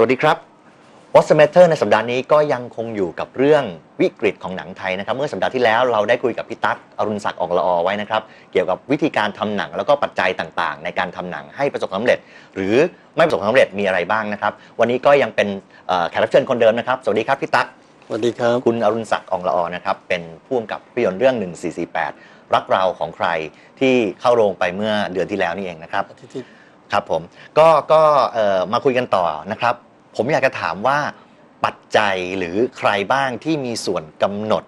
สวัสดีครับ w a t s m a t t e r ในสัปดาห์นี้ก็ยังคงอยู่กับเรื่องวิกฤตของหนังไทยนะครับ เมื่อสัปดาห์ที่แล้วเราได้คุยกับพี่ตั๊กอรุณศักดิ์ออกละอไว้นะครับ เกี่ยวกับวิธีการทำหนังแล้วก็ปัจจัยต่างๆ ในการทำหนังให้ประสบความสำเร็จ หรือไม่ประสบความสำเร็จมีอะไรบ้างนะครับ วันนี้ก็ยังเป็นเอ่อแขกรับเชิญคนเดิมนะครับ สวัสดีครับพี่ตั๊กสวัสดีครับคุณอรุณศักดิ์อองละออนะครับเป็นผู้กำกับภาพยนตร์เรื่อง 1448 รักเราของใครที่เข้าโรงไปเมื่อเดือนที่แล้วนี่เองนะครับอาทิตย์ที่ครับผมก็ก็เอ่อมาคุยกันต่อนะครับ ผมอยากจะถามว่าปัจจัยหรือใครบ้างที่มีส่วนกำหนด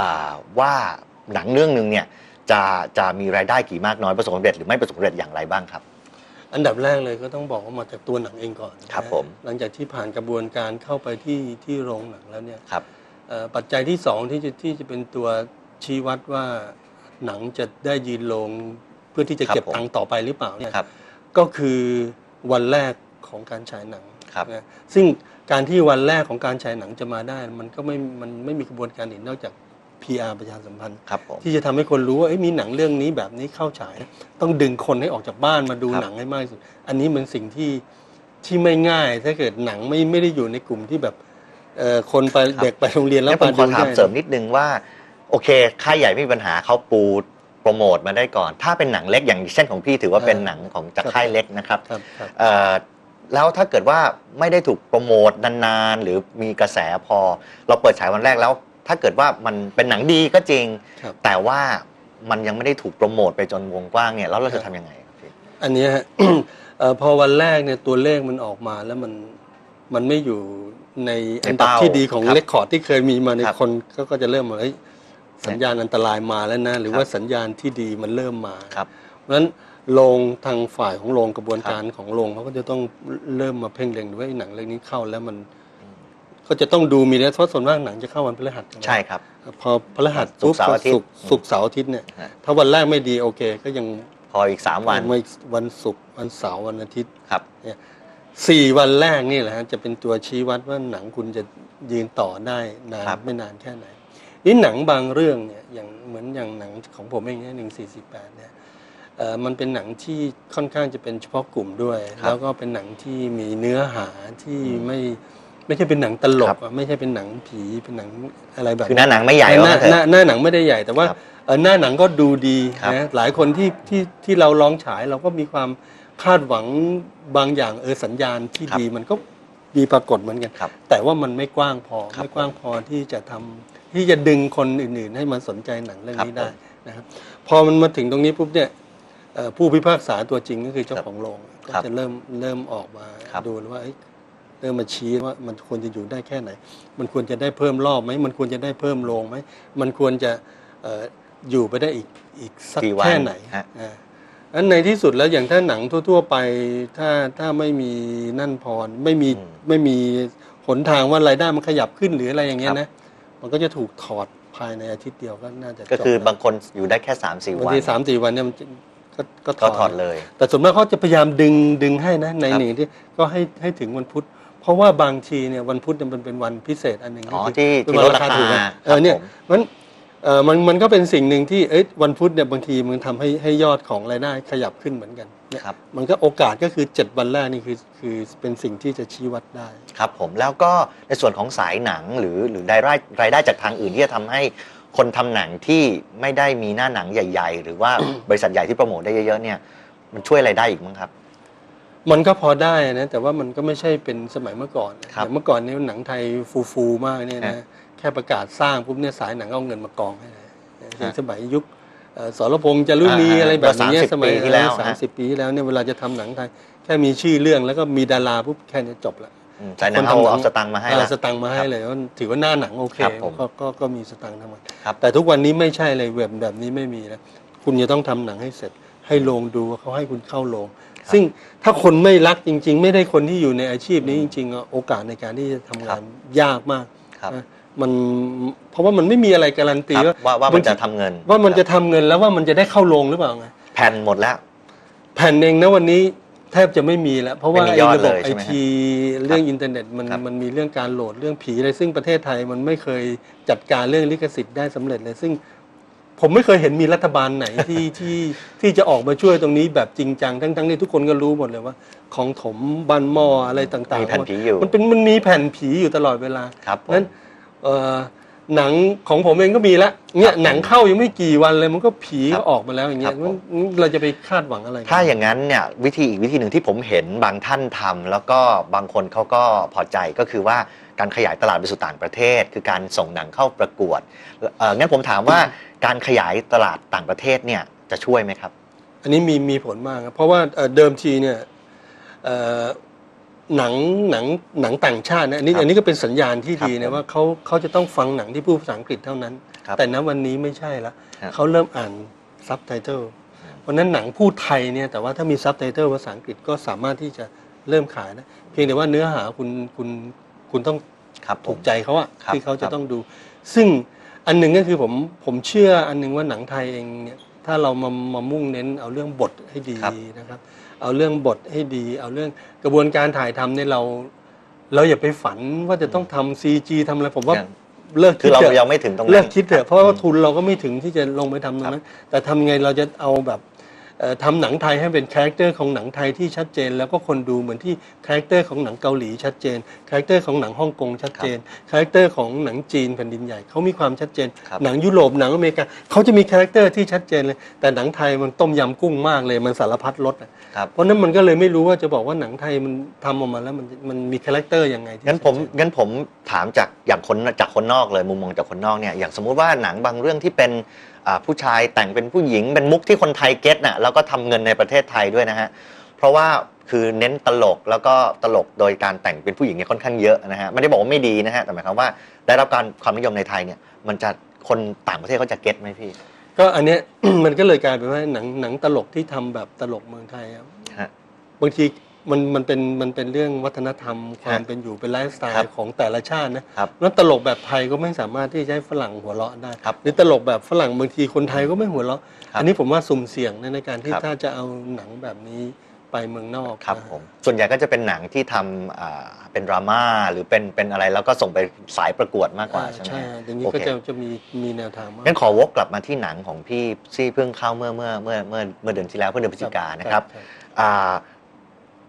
อ่าว่าหนังเรื่องหนึ่งเนี่ยจะจะมีรายได้กี่มากน้อยประสบความสำเร็จหรือไม่ประสบความสำเร็จอย่างไรบ้างครับ อันดับแรกเลยก็ต้องบอกว่ามาจากตัวหนังเองก่อนนะครับผมหลังจากที่ผ่านกระบวนการเข้าไปที่ที่โรงหนังแล้วเนี่ยครับเอ่อปัจจัยที่สองที่จะที่จะเป็นตัวชี้วัดว่าหนังจะได้ยืนลงเพื่อที่จะครับเก็บผมตังค์ต่อไปหรือเปล่าเนี่ยครับก็คือวันแรกของการฉายหนัง ครับนะซึ่งการที่วันแรกของการฉายหนังจะมาได้ มันก็ไม่มันไม่มีกระบวนการอื่นนอกจาก PR ประชาสัมพันธ์ครับผมที่จะทำให้คนรู้ว่าเอ้ยมีหนังเรื่องนี้แบบนี้เข้าฉายนะต้องดึงคนให้ออกจากบ้านมาดูครับหนังให้มากที่สุด อันนี้มันสิ่งที่ที่ไม่ง่าย ถ้าเกิดหนังไม่ไม่ได้อยู่ในกลุ่มที่แบบเอ่อคนไปเด็กไปโรงเรียนแล้วแล้วผมขอถามได้เสริมนิดนึงว่าโอเคค่ายใหญ่ไม่มีปัญหาเขาปูโปรโมทมาได้ก่อน ถ้าเป็นหนังเล็กอย่างเช่นของพี่ถือว่าเป็นหนังของจากค่ายเล็กนะครับ ครับครับเอ่อแล้วถ้าเกิดว่าไม่ได้ถูกโปรโมทนานๆ หรือมีกระแสพอ เราเปิดฉายวันแรกแล้ว ถ้าเกิดว่ามันเป็นหนังดีก็จริง ครับ แต่ว่ามันยังไม่ได้ถูกโปรโมทไปจนวงกว้างเนี่ยแล้วเราจะทำยังไงครับพี่อันเนี้ยฮะ เอ่อพอวันแรกเนี่ยตัวเลขมันออกมาแล้วมันมันไม่อยู่ในอันดับที่ดีของครับเลคคอร์ดที่เคยมีมาในครับคนก็ก็จะเริ่มมาเฮ้ยสัญญาณอันตรายมาแล้วนะ หรือว่าสัญญาณที่ดีมันเริ่มมา ครับ เพราะฉะนั้น โรงทางฝ่ายของโรงกระบวนการของโรงเขาก็จะต้องเริ่มมาเพ่งเล็งดูว่าไอ้หนังเรื่องนี้เข้าแล้วมัน ก็จะต้องดูมีนะเพราะส่วนมากหนังจะเข้าวันพฤหัสกันใช่ครับ พอพฤหัสศุกร์เสาร์อาทิตย์ศุกร์ศุกร์เสาร์อาทิตย์เนี่ยฮะถ้าวันแรกไม่ดีโอเค ก็ยังพออีก3วันไม่วันศุกร์วันเสาร์วันอาทิตย์ครับสี่วันแรกนี่แหละฮะจะเป็นตัวชี้วัดว่าหนังคุณจะยืนต่อได้นานครับไม่นานแค่ไหนนี่หนังบางเรื่องเนี่ยอย่างเหมือนอย่างหนังของผมเองเนี่ยหนึ่งสี่สี่แปดเนี่ยเอ่อ มันเป็นหนังที่ค่อนข้างจะเป็นเฉพาะกลุ่มด้วยครับแล้วก็เป็นหนังที่มีเนื้อหาที่ไม่ไม่ใช่เป็นหนังตลครักบอะไม่ใช่เป็นหนังผีเป็นหนังอะไรแบบคือหน้าหนังไม่ใหญ่หว่าน้างั้นเถหน้าอะหน้าหนังไม่ได้ใหญ่แต่ว่าครับเอ่อหน้าหนังก็ดูดีครับนะหลายคนที่ที่ที่เราลองฉายเราก็มีความคาดหวังบางอย่างเออสัญญาณที่ครับดีมันก็มีปรากฏเหมือนกันครับแต่ว่ามันไม่กว้างพอครับไม่กว้างพอที่จะทำที่จะดึงคนอื่น ๆ ให้มาสนใจหนังเรื่องนี้ครับได้นะครับพอมันมาถึงตรงนี้ปุ๊บเนี่ยเอ่อ ผู้พิพากษาตัวจริงก็คือเจ้าของโรงก็ครับจะเริ่มเริ่มออกมาครับดูแล้วว่าเอ้ยเริ่มมาชี้ว่ามันควรจะอยู่ได้แค่ไหน มันควรจะได้เพิ่มรอบไหมมันควรจะได้เพิ่มโรงไหมมันควรจะเอ่ออยู่ไปได้อีกอีกสักกี่วันแค่ไหนฮะอ่าอันในที่สุดแล้วอย่างถ้าหนังทั่ว ๆ ไปถ้าถ้าไม่มีนั่นพรไม่มีอืมไม่มีหนทางว่ารายได้มันขยับขึ้นหรืออะไรอย่างเงี้คยรับนะมันก็จะถูกถอดภายในอาทิตย์เดียวก็น่าจะก็คือจบางคนอยู่ได้แค่3 4บางวันทีสามสี่วันเนี่ยมันจะ ก็ก็ก็ถอดเลย แต่ส่วนมากเขาจะพยายามดึงดึงให้นะในครับหนึ่งที่ก็ให้ให้ถึงวันพุธ เพราะว่าบางทีเนี่ยวันพุธเนี่ยมันเป็นวันพิเศษอันหนึ่งอ๋อก็คืที่เป็นที่วันลดราคาถูกอะครับเออเนี่ยผมมันเออมันมันก็เป็นสิ่งหนึ่งที่เอ้ยวันพุธเนี่ยบางทีมันทำให้ให้ยอดของรายได้ขยับขึ้นเหมือนกันเนี่ยครับมันก็โอกาสก็คือ 7 วันแรกนี่คือคือเป็นสิ่งที่จะชี้วัดได้ ครับผมแล้วก็ในส่วนของสายหนังหรือหรือรายได้รายได้จากทางอื่นที่จะทำให้ คนทำหนังที่ไม่ได้มีหน้าหนังใหญ่ ๆ หรือว่าบริษัทใหญ่ที่โปรโมทได้เยอะๆเนี่ยมันช่วยอะไรได้อีกมั้งครับ มันก็พอได้นะแต่ว่ามันก็ไม่ใช่เป็นสมัยเมื่อก่อนนะครับอย่างเมื่อก่อนนี้หนังไทยฟูฟูๆมากเนี่ยฮะนะแค่ประกาศสร้างปุ๊บเนี่ยสายหนังเอาเงินมากองให้เลยอย่างฮะสมัยยุคเอ่อสรพงษ์จารุณีอ่าอะไรแบบนี้เมื่อ30สมัยปีที่แล้วสามฮะสิบปีที่แล้วเนี่ยเวลาจะทำหนังไทย แค่มีชื่อเรื่องแล้วก็มีดาราปุ๊บแค่นี้จบละ อืมสายหนังเอาเอาสตังค์มาให้เอแล้อวสตังค์มาให้เลยว่าถือว่าหน้าหนังโอเคครับผมก็ก็ก็มีสตังค์ทั้งหมดครับ แต่ทุกวันนี้ไม่ใช่เลยเว็บแบบนี้ไม่มีนะคุณจะต้องทำหนังให้เสร็จ ให้โรงดูว่าเขาให้คุณเข้าโรงซึ่งถ้าคนไม่รักจริง ๆ ไม่ได้คนที่อยู่ในอาชีพนี้จริงๆอะโอกาสในการที่จะทำงานยากมากครับนะมันเพราะว่ามันไม่มีอะไรการันตีครับว่าว่าว่ามันจะทำเงินว่ามันจะทำเงินแล้วว่ามันจะได้เข้าโรงหรือเปล่าไง แผ่นหมดแล้ว แผ่นเองนะวันนี้แทบจะไม่มีแล้ว เพราะว่าไม่มีไอ้ยอดระบบเลยไอใช่ไหมฮะทีเรื่องอินเทอร์เน็ตมันครับมันมีเรื่องการโหลดเรื่องผีอะไรซึ่งประเทศไทยมันไม่เคยจัดการเรื่องลิขสิทธิ์ได้สำเร็จเลยซึ่งผมไม่เคยเห็นมีรัฐบาลไหนที่ที่ที่จะออกมาช่วยตรงนี้แบบจริงจังทั้งทั้งที่ทุกคนก็รู้หมดเลยว่า ของถมบันหม้ออะไรต่างๆมีแผ่นผีอยู่มันเป็นมันมีแผ่นผีอยู่ตลอดเวลาครับผมนั้นเอ่อ หนังของผมเองก็มีละเนี่ยครับผมหนังเข้ายังไม่กี่วันเลยมันก็ผีครัก็บออกมาแล้วอย่างเงี้คยรับผมมันเราจะไปคาดหวังอะไรกันถ้าอย่างนั้นเนี่ยวิธีอีกวิธีหนึ่งที่ผมเห็นบางท่านทำแล้วก็บางคนเขาก็พอใจก็คือว่าการขยายตลาดไปสู่ต่างประเทศ คือการส่งหนังเข้าประกวดเอ่องั้นผมถามว่าการขยายตลาดต่างประเทศเนี่ยจะช่วยไหมครับ อันนี้มีมีผลมากครับเพราะว่าเอ่อเดิมทีเนี่ยเอ่อ หนังหนังหนังต่างชาตินะอันนี้ครับอันนี้ก็เป็นสัญญาณที่ดีครับนะผมว่าเขาเขาจะต้องฟังหนังที่พูดภาษาอังกฤษเท่านั้น ครับแต่ณวันนี้ไม่ใช่ละครับเขาเริ่มอ่านซับไตเติลเพราะฉะนั้นหนังพูดไทยเนี่ยแต่ว่าถ้ามีซับไตเติลภาษาอังกฤษก็สามารถที่จะเริ่มขายนะเพียงแต่ว่าเนื้อหาคุณคุณคุณต้องครับผถูมกใจเขาอะครับที่เขาครัจะบต้องดู ซึ่งอันหนึ่งก็คือผมผมเชื่ออันหนึ่งว่าหนังไทยเองเนี่ย ถ้าเรามามามุ่งเน้นเอาเรื่องบทให้ดีครับนะครับ เอาเรื่องบทให้ดี เอาเรื่องกระบวนการถ่ายทำเนี่ยเรา เราอย่าไปฝันว่าจะต้องทำซีจีทำอะไรผมว่ายังเลิกคืคิอดเราเถอะยังไม่ถึงตรงนั้นเลิกคิดเถอะเพราะว่าอืมทุนเราก็ไม่ถึงที่จะลงไปทำตรงนั้นแต่ทำยังไงเราจะเอาแบบเอ่อ ทำหนังไทยให้เป็นคาแรคเตอร์ของหนังไทยที่ชัดเจน แล้วก็คนดูเหมือนที่คาแรคเตอร์ของหนังเกาหลีชัดเจนคาแรคเตอร์ของหนังฮ่องกงชัดเจนคาแรคเตอร์ของหนังจีนแผ่นดินใหญ่เขามีความชัดเจนครับหนังยุโรปหนังอเมริกาเขาจะมีคาแรคเตอร์ที่ชัดเจนเลย แต่หนังไทยมันต้มยำกุ้งมากเลยมันสารพัดรสอะครับเพราะนั้นมันก็เลยไม่รู้ว่าจะบอกว่าหนังไทยมันทำออกมาแล้วมันมันมีคาแรคเตอร์ยังไงที่งั้นผมชัดเจงั้นผมถามจากอย่างคนจากคนนอกเลยมุมมองจากคนนอกเนี่ยอย่างสมมุติว่าหนังบางเรื่องที่เป็นอ่า ผู้ชายแต่งเป็นผู้หญิงเป็นมุกที่คนไทยเก็ตน่ะแล้วก็ทำเงินในประเทศไทยด้วยนะฮะเพราะว่าคือเน้นตลกแล้วก็ตลกโดยการแต่งเป็นผู้หญิงเนี่ยค่อนข้างเยอะนะฮะไม่ได้บอกว่าไม่ดีนะฮะแต่หมายความว่าได้รับการความนิยมในไทยเนี่ยมันจะคนต่างประเทศเขาจะเก็ตไหมพี่ ก็อันเนี้ยมันก็เลยกลายเป็นว่าหนังหนังตลกที่ทำแบบตลกเมืองไทยอะฮะบางที มันมันเป็นมันเป็นเรื่องวัฒนธรรม ความฮะเป็นอยู่เป็นไลฟ์สไตครับล์ของแต่ละชาตินะครับแล้วตลกแบบไทยก็ไม่สามารถที่จะให้ฝรั่งหัวเราะได้ครับหรือตลกแบบฝรั่งบางทีคนไทยก็ไม่หัวเราะครับอันนี้ผมว่าสุ่มเสี่ยงนะในการที่ครับถ้าจะเอาหนังแบบนี้ไปเมืองนอกครับนะผมส่วนใหญ่ก็จะเป็นหนังที่ทำอ่าเป็นดราม่าหรือเป็นเป็นอะไรแล้วก็ส่งไปสายประกวดมากกว่าอ่าใช่ไหมใช่ฮะอย่างนี้โอก็เคจะจะมีมีแนวทางมากงั้นขอวกกลับมาที่หนังของพี่ซี่เพิ่งเข้าเมื่อเมื่อเมื่อเมื่อเมื่อเดือนที่แล้วเพื่อเดือนพฤศจิกายนนะครับอ่า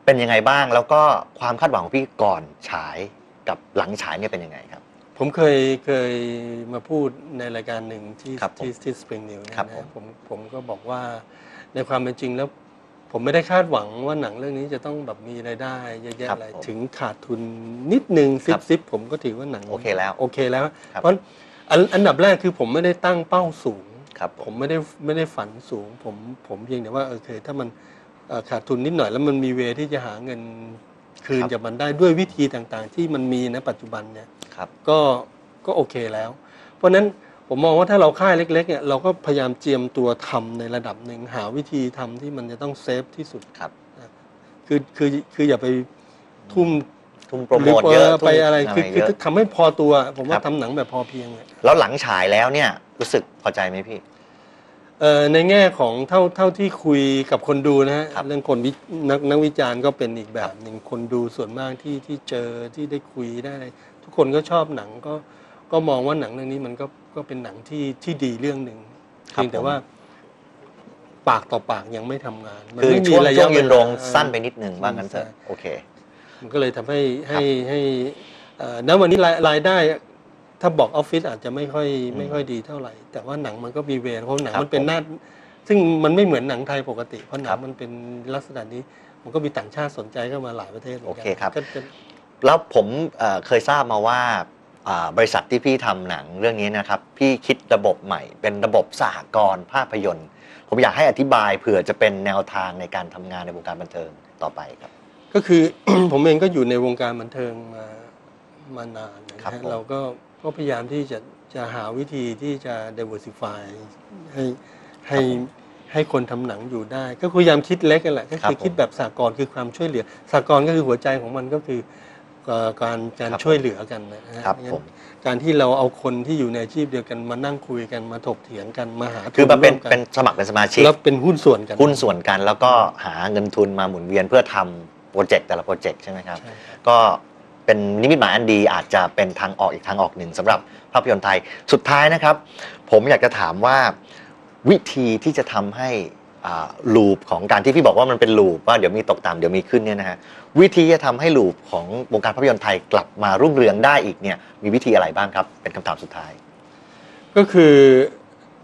เป็นยังไงบ้าง แล้วก็ความคาดหวังของพี่ก่อนฉายกับหลังฉายเนี่ยเป็นยังไงครับ ผมเคยเคยมาพูดในรายการหนึ่งที่ครับผมที่ที่สปริงนิวครับนะผม ผมผมก็บอกว่าในความเป็นจริงแล้ว ผมไม่ได้คาดหวังว่าหนังเรื่องนี้จะต้องแบบมีรายได้เยอะแยะครับอะไรผมถึงขาดทุนนิดนึงซิครับ บซิบผมก็ถือว่าหนัง โอเคแล้ว โอเคแล้ว ครับ เพราะอันอันดับแรกคือผมไม่ได้ตั้งเป้าสูง ครับผผมมไม่ได้ไม่ได้ฝันสูง ผมผมเพียงแต่ว่าโอเค ถ้ามันเอ่อ ขาดทุนนิดหน่อยแล้วมันมีเวที่จะหาเงินคืนครับจากมันได้ด้วยวิธีต่างๆ ที่มันมีในปัจจุบันเนี่ยครับก็ก็โอเคแล้ว เพราะฉะนั้นผมมองว่าถ้าเราค่ายเล็กๆเนี่ยเราก็พยายามเจียมตัวทำในระดับหนึ่งหาวิธีทำที่มันจะต้องเซฟที่สุดครับคือคือคืออย่าไปทุ่มทุ่มโปรโมทเยอะหไปอะไรคือทุ่มคือเยอะทำให้พอตัว ผมว่าครับทำหนังแบบพอเพียงอะแล้วหลังฉายแล้วเนี่ยรู้สึกพอใจไหมพี่ เอ่อในแง่ของเท่าเท่าที่คุยกับคนดูนะฮะครับ เรื่องคนวินักนักวิจารณ์ก็เป็นอีกแบบหนึ่งคนดูส่วนมากที่ที่เจอที่ได้คุยได้อะไรทุกคนก็ชอบหนังก็ก็มองว่าหนังเรื่องนี้มันก็ก็เป็นหนังที่ที่ดีเรื่องหนึ่งครับเพียงแต่ผมว่า ปากต่อปากยังไม่ทำงานมัคือไม่มีช่วงระช่ยะวงยืนโรงเวลาสั้นไปนิดนึงว่างั้นเถอะใช่โอเค มันก็เลยทำให้ให้ให้เอ่อณวันนี้รายรายได้ ถ้าบอกออฟฟิศอาจจะไม่ค่อยอืมไม่ค่อยดีเท่าไหร่ แต่ว่าหนังมันก็มีเวรเพราะหนังครับมันเป็นผมหน้า ซึ่งมันไม่เหมือนหนังไทยปกติเพราะหนัครังบมันเป็นลักษณะนี้ มันก็มีต่างชาติสนใจเข้ามาหลายประเทศหมืนกันโอเคครับก็จะแล้วผมเอ่อเคยทราบมาว่าอ่าบริษัทที่พี่ทำหนังเรื่องนี้นะครับ พี่คิดระบบใหม่ เป็นระบบสหกรณ์ภาพยนตร์ ผมอยากให้อธิบายเผื่อจะเป็นแนวทางในการทำงานในวงการบันเทิงต่อไปครับ ก็คือผมเองก็อยู่ในวงการบันเทิงมามานานนะครับฮะผมเราก็ ก็พยายามที่จะจะหาวิธีที่จะ diversify ให้ให้ให้คนทำหนังอยู่ได้ ก็พยายามคิดเล็กกันแหละ ก็ครัคืบอผมคิดแบบสากลคือความช่วยเหลือสากลก็คือหัวใจของมันก็คือเอ่อการการครับช่วยเหลือกันนะฮะครับงั้นผมการที่เราเอาคนที่อยู่ในอาชีพเดียวกันมานั่งคุยกันมาถกเถียงกันมาหาคือมาเป็นทุร่วกัเป็นสมัครเป็นสมาชิกแล้วเป็นหุ้นส่วนกันหุ้นส่วนกัน แล้วก็หาเงินทุนมาหมุนเวียนเพื่อทำโปรเจกต์แต่ละโปรเจกต์ใช่ไหมครับใช่ครับก็ เป็นนิมิตหมายอันดีอาจจะเป็นทางออกอีกทางออกหนึ่งสำหรับภาพยนตร์ไทยสุดท้ายนะครับ ผมอยากจะถามว่าวิธีที่จะทำให้ลูปของการที่พี่บอกว่ามันเป็นลูปว่าเดี๋ยวมีตกต่ำเดี๋ยวมีขึ้นเนี่ยนะฮะวิธีจะทำให้ลูปของวงการภาพยนตร์ไทยกลับมารุ่งเรืองได้อีกเนี่ยมีวิธีอะไรบ้างครับ เป็นคำถามสุดท้าย ก็คือ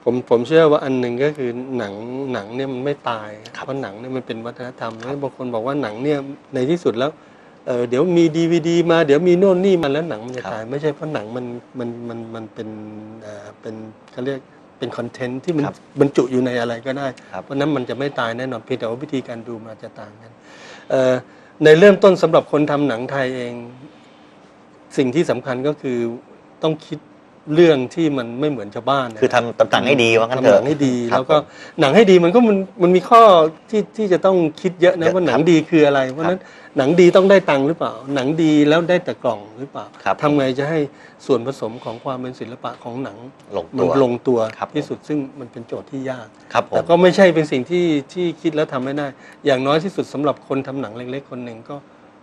ผมผมเชื่อว่าอันหนึ่งก็คือหนังหนังเนี่ยมันไม่ตายครับเพราะหนังเนี่ยมันเป็นวัฒนธรรมแล้วบางคนบอกว่าหนังเนี่ยในที่สุดแล้ว เอ่อเดี๋ยวมีดีวดีมาเดี๋ยวมีโน่นนี่มาแล้วหนังมันจะครับตายไม่ใช่เพราะหนังมันมันมันมันเป็นเอ่อเป็นเขาเรียกเป็นคอนเทนต์ที่มันครับบรรจุอยู่ในอะไรก็ได้ ครับ เพราะฉะนั้นมันจะไม่ตายแน่นอนเพียงแต่ว่าวิธีการดูมันอาจจะต่างกันเอ่อในเริ่มต้นสำหรับคนทำหนังไทยเอง สิ่งที่สำคัญก็คือต้องคิด เรื่องที่มันไม่เหมือนชาวบ้านนะคือทำตำหนังให้ดีว่างั้นเถทำหอะนังให้ดีครับแล้วก็ผมหนังให้ดีมันก็มันมันมีข้อที่ที่จะต้องคิดเยอะนะเยอะว่าหนังครับดีคืออะไรเพราะฉะนั้นหนังดีต้องได้ตังค์หรือเปล่า หนังดีแล้วได้แต่กล่องหรือเปล่าครับทำไงจะให้ส่วนผสมของความเป็นศิลปะของหนังลงมัตัวลงตัวครับผมที่สุดซึ่งมันเป็นโจทย์ที่ยาก ครับผแต่ม ก็ไม่ใช่เป็นสิ่งที่ที่คิดแล้วทำไม่ได้ อย่างน้อยที่สุดสำหรับคนทำหนังเล็กๆ คนหนึ่งก็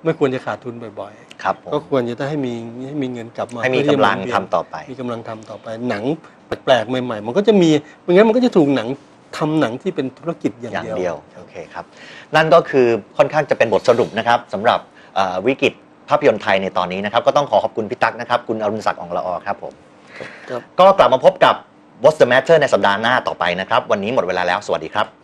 ไม่ควรจะขาดทุนบ่อยครับผมๆ ก็ควรจะได้ให้มีให้มีเงินกลับมาให้มีเพื่อที่จะกำลังหมุนเวียทำนต่อไป มีกำลังทำต่อไปหนังแปลกๆใหม่ ๆ มันก็จะมีไม่งั้นมันก็จะถูกหนังทำหนังที่เป็นธุรกิจอย่างอย่างเดียว เดียวโอเคครับ นั่นก็คือค่อนข้างจะเป็นบทสรุปนะครับสำหรับเอ่อวิกฤตภาพยนตร์ไทยในตอนนี้นะครับ ก็ต้องขอขอบคุณพี่ตั๊กนะครับ คุณอรุณศักดิ์อ่องละออครับผม ครับ ก็กลับมาพบกับ What's the Matter ในสัปดาห์หน้าต่อไปนะครับ วันนี้หมดเวลาแล้วสวัสดีครับ